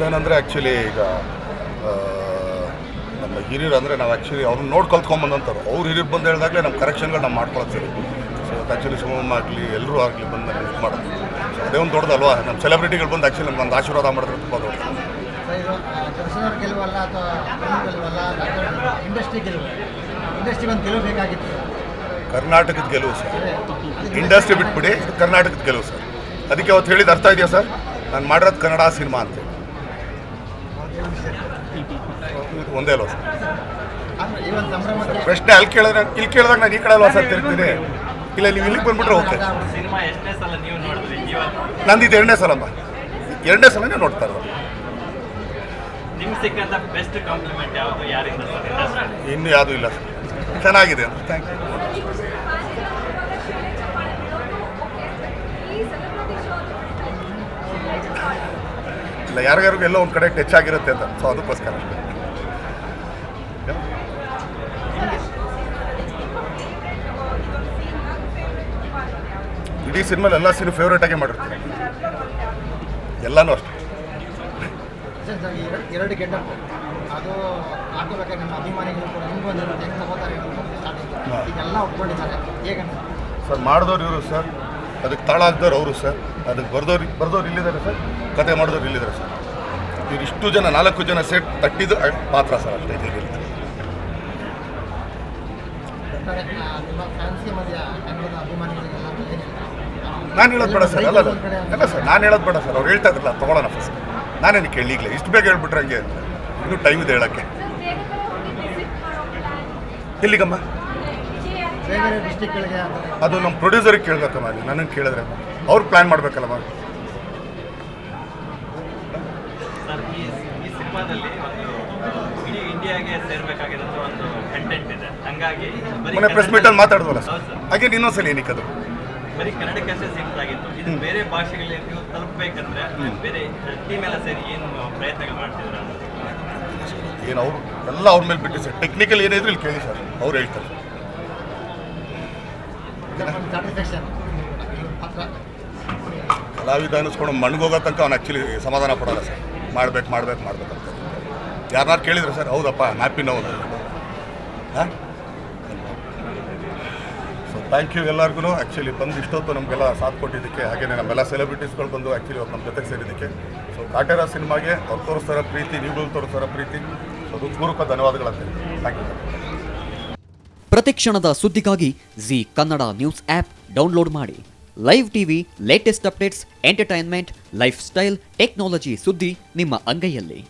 ನಮ್ದೇನಂದರೆ actually ಈಗ ನಮ್ಮ ಹಿರಿಯರು ಅಂದರೆ ನಾವು ಆ್ಯಕ್ಚುಲಿ ಅವ್ರನ್ನ ನೋಡಿ ಕಲ್ತ್ಕೊಂಬಂದಂಥವ್ರು ಅವ್ರು ಹಿರಿಯರು ಬಂದು ಹೇಳಿದಾಗಲೇ ನಮ್ಮ ಕರೆಕ್ಷನ್ಗಳು ನಾವು ಮಾಡ್ಕೊಳ್ತೀವಿ ಸರಿ ಸೊ ಆ್ಯಕ್ಚುಲಿ ಶಿವಮ್ಮ ಆಗಲಿ ಎಲ್ಲರೂ ಆಗಲಿ ಬಂದು ನಮ್ಗೆ ಇದು ಮಾಡೋದು ಸೊ ಅದೇ ಒಂದು ದೊಡ್ಡದಲ್ವಾ? ನಮ್ಮ ಸೆಲೆಬ್ರಿಟಿಗಳು ಬಂದು ಆ್ಯಕ್ಚುಲಿ ನಮ್ಗೆ ಒಂದು ಆಶೀರ್ವಾದ ಮಾಡಿದ್ರೆ ತುಂಬ ದೊಡ್ಡದು. ಕರ್ನಾಟಕದ ಗೆಲುವು ಸರ್. ಇಂಡಸ್ಟ್ರಿ ಬಿಟ್ಬಿಡಿ ಕರ್ನಾಟಕದ ಗೆಲುವು ಸರ್. ಅದಕ್ಕೆ ಅವತ್ತು ಹೇಳಿದ ಅರ್ಥ ಇದೆಯಾ ಸರ್? ನಾನು ಮಾಡಿರೋದು ಕನ್ನಡ ಸಿನಿಮಾ ಅಂತ ಒಂದೇ ಅಲ್ವಾ ಸರ್? ಸಂಭ್ರಮಕ್ಕೆ ಪ್ರಶ್ನೆ ಅಲ್ಲಿ ಕೇಳಿದ್ರೆ ಇಲ್ಲಿ ಕೇಳಿದಾಗ ನಾನು ಈ ಕಡೆ ಅಲ್ವಾ ಸರ್ ತಿರ್ತೀನಿ ಇಲ್ಲ ನೀವು ಇಲ್ಲಿಗೆ ಬಂದ್ಬಿಟ್ರೆ ಓಕೆ. ನಂದು ಇದು ಎರಡನೇ ಸಲ ಅಮ್ಮ. ಎರಡನೇ ಸಲನೇ ನೋಡ್ತಾ ಇರೋದು. ಇನ್ನು ಸಿಕ್ಕಂತ ಬೆಸ್ಟ್ ಕಾಂಪ್ಲಿಮೆಂಟ್ ಯಾವುದು? ಯಾರಿಂದ ಸರ್? ಇಂಡಸ್ಟ್ರಿ ಇನ್ನೂ ಯಾವುದೂ ಇಲ್ಲ ಸರ್. ಚೆನ್ನಾಗಿದೆ ಅಂತ. ಥ್ಯಾಂಕ್ ಯು ಇಲ್ಲ ಯಾರಿಗಾರಿಗೂ ಎಲ್ಲೋ ಒಂದು ಕಡೆ ಟಚ್ ಆಗಿರುತ್ತೆ ಅಂತ. ಸೊ ಅದಕ್ಕೋಸ್ಕರ ಅಷ್ಟೇ. ಇಡೀ ಸಿನಿಮಾ ಎಲ್ಲ ಸೀನು ಫೇವ್ರೇಟ್ ಆಗೇ ಮಾಡಿರ್ತೀನಿ. ಎಲ್ಲನೂ ಅಷ್ಟೆ. ಸರ್, ಸರ್, ಎರಡು- ಎರಡು ಅದು ಹಾಕೋಬೇಕಾದ್ರೆ ನಮ್ಮ ಅಭಿಮಾನಿಗಳು ಕೂಡ ನಿಮ್ಗೆ ಒಂದು ಹೆಂಗೆ ತಗೋತಾರೆ ಸ್ಟಾರ್ಟಿಂಗ್ ಹಾ. ಈಗೆಲ್ಲ ಒಪ್ಕೊಂಡಿದ್ದಾರೆ. ಹೇಗಂತ ಸರ್ ಮಾಡಿದವ್ರು ಇವರು ಸರ್. ಅದಕ್ಕೆ ತಾಳ ಹಾಕ್ದವ್ರು ಅವರು ಸರ್. ಅದಕ್ಕೆ ಬರ್ದವ್ರು ಬರ್ದವ್ರು ಇಲ್ಲಿದ್ದಾರೆ ಸರ್. ಕತೆ ಮಾಡಿದವ್ರು ಇಲ್ಲಿದ್ದಾರೆ ಸರ್. ಇವ್ರು ಇಷ್ಟು ಜನ ನಾಲ್ಕು ಜನ ಸೆಟ್ ತಟ್ಟಿದ್ದು ಪಾತ್ರ ಸರ್ ಅಷ್ಟೇ. ಇದಿರಲಿ ಒಟ್ಟಾರೆ, ಆ, ನಿಮ್ಮ ಫ್ಯಾನ್ಸಿ ಮಧ್ಯ ಕನ್ನಡದ ಅಭಿಮಾನಿಗಳಿಗೆಲ್ಲ ನಾನು ಹೇಳೋದು ಬೇಡ ಸರ್ ಅಲ್ಲ ಅಲ್ಲ ಸರ್ ನಾನು ಹೇಳೋದು ಬೇಡ ಸರ್ ಅವ್ರು ಹೇಳ್ತಾ ಇದ್ರಲ್ಲ ತೊಗೊಳ್ಳೋಣ ಫಸ್ಟ್ ನಾನೇನು ಕೇಳಿ ಈಗಲೇ ಇಷ್ಟು ಬೇಗ ಹೇಳ್ಬಿಟ್ರೆ ಹಂಗೆ ಇನ್ನೂ ಟೈಮ್ ಇದೆ ಹೇಳೋಕ್ಕೆ. ಎಲ್ಲಿಗಮ್ಮ? ಅದು ನಮ್ಮ ಪ್ರೊಡ್ಯೂಸರಿಗೆ ಕೇಳಬೇಕಮ್ಮ ಅಲ್ಲಿ ನನಗೆ ಕೇಳಿದ್ರೆ. ಅವ್ರು ಪ್ಲ್ಯಾನ್ ಈ ಈ ಸಿನಿಮಾದಲ್ಲಿ ಒಂದು ಇಡೀ ಇಂಡಿಯಾಗೆ ಹಂಗಾಗಿ ಮೊನ್ನೆ ಪ್ರೆಸ್ ಮೀಟಲ್ಲಿ ಮಾತಾಡಿದ್ವಲ್ಲ ಸರ್ ಹೌದು ಸರ್ ಹಾಗೆ ಇನ್ನೊಂದ್ಸಲ ಏನಕ್ಕೆ ಅದು? ಬರೀ ಕನ್ನಡಕ್ಕೆ ಸೀಮಿತ ಆಗಿತ್ತು ಇದು ಬೇರೆ ಭಾಷೆಗಳಿಗೆ ನೀವು ತಲುಪಬೇಕಂದ್ರೆ ಬೇರೆ ಟೀಮ್ ಎಲ್ಲ ಸೇರಿ ಏನು ಪ್ರಯತ್ನಗಳು ಮಾಡ್ತಿದ್ರ ಏನು ಅವರು ಎಲ್ಲ ಅವ್ರ ಮೇಲೆ ಬಿಟ್ಟು ಸರ್ ಟೆಕ್ನಿಕಲ್ ಏನಿದ್ರು ಇಲ್ಲಿ ಕೇಳಿ ಸರ್ ಅವ್ರು ಹೇಳ್ತಾರೆ. ಕಲಾವಿದ ಅನ್ನಿಸ್ಕೊಂಡು ಮಣ್ಗೋಗೋ ತನಕ ಅವ್ನು ಆ್ಯಕ್ಚುಲಿ ಸಮಾಧಾನ ಪಡೋಲ್ಲ ಸರ್ ಮಾಡ್ಬೇಕು ಮಾಡ್ಬೇಕು ಮಾಡ್ಬೇಕು ಅಂತ. ಯಾರನ್ನಾರು ಕೇಳಿದ್ರೆ ಸರ್ ಹೌದಪ್ಪ ಹ್ಯಾಪಿ ನೋವು. ಹಾಂ? ಥ್ಯಾಂಕ್ ಯು ಎಲ್ಲರಿಗೂ ಆ್ಯಕ್ಚುಲಿ ಬಂದು ಇಷ್ಟೊತ್ತು ನಮಗೆಲ್ಲ ಸಾಥ್ ಕೊಟ್ಟಿದ್ದಕ್ಕೆ ಹಾಗೆಯೇ ನಮ್ಮೆಲ್ಲ ಸೆಲೆಬ್ರಿಟೀಸ್ಗಳು ಬಂದು ಆ್ಯಕ್ಚುಲಿ ಅವ್ರು ನಮ್ಮ ಜೊತೆಗೆ ಸೇರಿದ್ದಕ್ಕೆ. ಸೊ ಕಾಟೇರ ಸಿನಿಮಾಗೆ ಅವ್ರು ತೋರಿಸ್ತಾರ ಪ್ರೀತಿ, ನೀವುಗಳು ತೋರಿಸ್ತಾರ ಪ್ರೀತಿ. ಸೊ ಹೃತ್ಪೂರ್ವಕ ಧನ್ಯವಾದಗಳು ಅಂತ ಥ್ಯಾಂಕ್ ಯು ಪ್ರತಿ ಕ್ಷಣದ ಸುದ್ದಿಗಾಗಿ Zee Kannada news app download ಮಾಡಿ. Live TV latest updates entertainment lifestyle technology ಸುದ್ದಿ ನಿಮ್ಮ ಅಂಗೈಯಲ್ಲಿ.